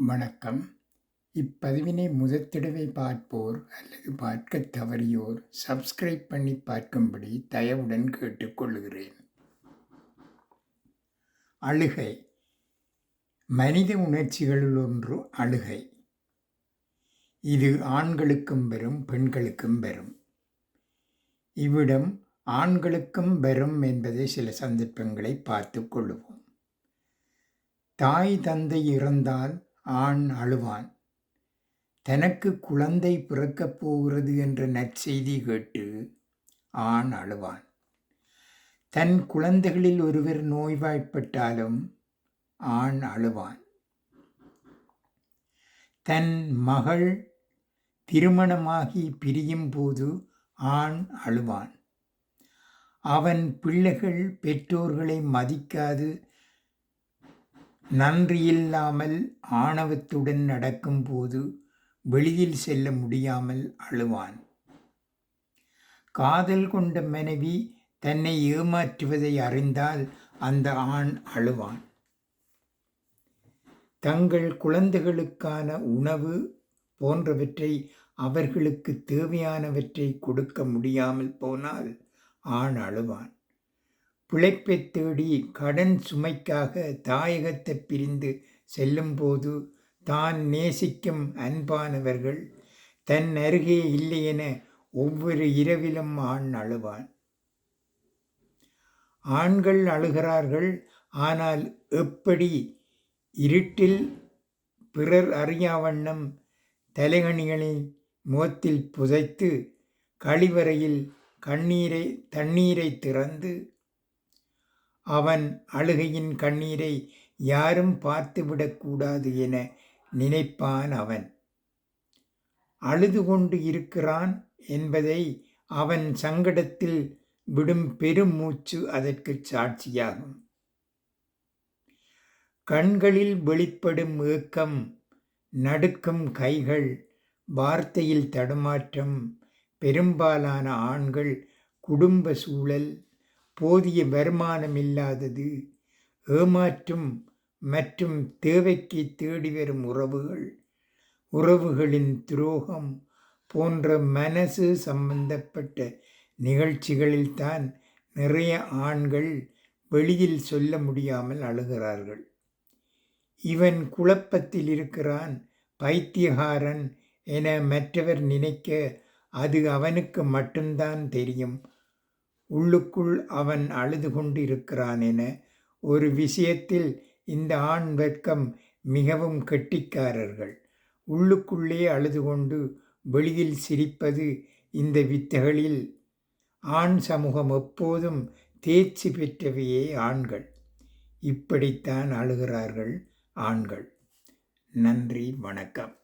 வணக்கம். இப்பதிவினை முதற்தடவை பார்ப்போர் அல்லது பார்க்கத் தவறியோர் சப்ஸ்கிரைப் பண்ணி பார்க்கும்படி தயவுடன் கேட்டுக்கொள்கிறேன். அழுகை. மனித உணர்ச்சிகளில் ஒன்று அழுகை. இது ஆண்களுக்கும் வரும் பெண்களுக்கும் வரும் இவ்விடம் ஆண்களுக்கும் வரும் என்பதை சில சந்தர்ப்பங்களை பார்த்து கொள்ளுவோம் தாய் தந்தை இறந்தால் ஆண் அழுவான். தனக்கு குழந்தை பிறக்கப் போகிறது என்ற நற்செய்தி கேட்டு ஆண் அழுவான். தன் குழந்தைகளில் ஒருவர் நோய்வாய்ப்பட்டாலும் ஆண் அழுவான். தன் மகள் திருமணமாகி பிரியும் போது ஆண் அழுவான். அவன் பிள்ளைகள் பெற்றோர்களை மதிக்காது நன்றியில்லாமல் ஆணவத்துடன் நடக்கும்போது வெளியில் செல்ல முடியாமல் அழுவான். காதல் கொண்ட மனைவி தன்னை ஏமாற்றுவதை அறிந்தால் அந்த ஆண் அழுவான். தங்கள் குழந்தைகளுக்கான உணவு போன்றவற்றை அவர்களுக்கு தேவையானவற்றை கொடுக்க முடியாமல் போனால் ஆண் அழுவான். பிழைப்பைத் தேடி கடன் சுமைக்காக தாயகத்தை பிரிந்து செல்லும்போது தான் நேசிக்கும் அன்பானவர்கள் தன் அருகே இல்லையென ஒவ்வொரு இரவிலும் ஆண் அழுவான். ஆண்கள் அழுகிறார்கள் ஆனால் எப்படி? இருட்டில் பிறர் அறியாவண்ணம் தலைகணிகளை முகத்தில் புதைத்து கழிவறையில் கண்ணீரை தண்ணீரை திறந்து அவன் அழுகையின் கண்ணீரை யாரும் பார்த்துவிடக்கூடாது என நினைப்பான் அவன். அழுது கொண்டு இருக்கிறான் என்பதை அவன் சங்கடத்தில் விடும் பெரும் மூச்சு அதற்கு சாட்சியாகும். கண்களில் வெளிப்படும் ஏக்கம் நடுக்கும் கைகள் வார்த்தையில் தடுமாற்றம் பெரும்பாலான ஆண்கள் குடும்ப சூழல் போதிய வருமானம் இல்லாதது ஏமாற்றும் மற்றும் தேவைக்கு தேடி வரும் உறவுகள். உறவுகளின் துரோகம் போன்ற மனசு சம்பந்தப்பட்ட நிகழ்ச்சிகளில்தான் நிறைய ஆண்கள் வெளியில் சொல்ல முடியாமல் அழுகிறார்கள். இவன் குழப்பத்தில் இருக்கிறான். பைத்தியகாரன் என மற்றவர் நினைக்க அது அவனுக்கு மட்டும்தான் தெரியும். உள்ளுக்குள் அவன் அழுது கொண்டு இருக்கிறான் என ஒரு விஷயத்தில் இந்த ஆண் வெட்கம் மிகவும் கெட்டிக்காரர்கள். உள்ளுக்குள்ளே அழுது கொண்டு வெளியில் சிரிப்பது இந்த வித்தைகளில் ஆண் சமூகம் எப்போதும் தேர்ச்சி பெற்றவையே ஆண்கள். இப்படித்தான் அழுகிறார்கள் ஆண்கள். நன்றி வணக்கம்.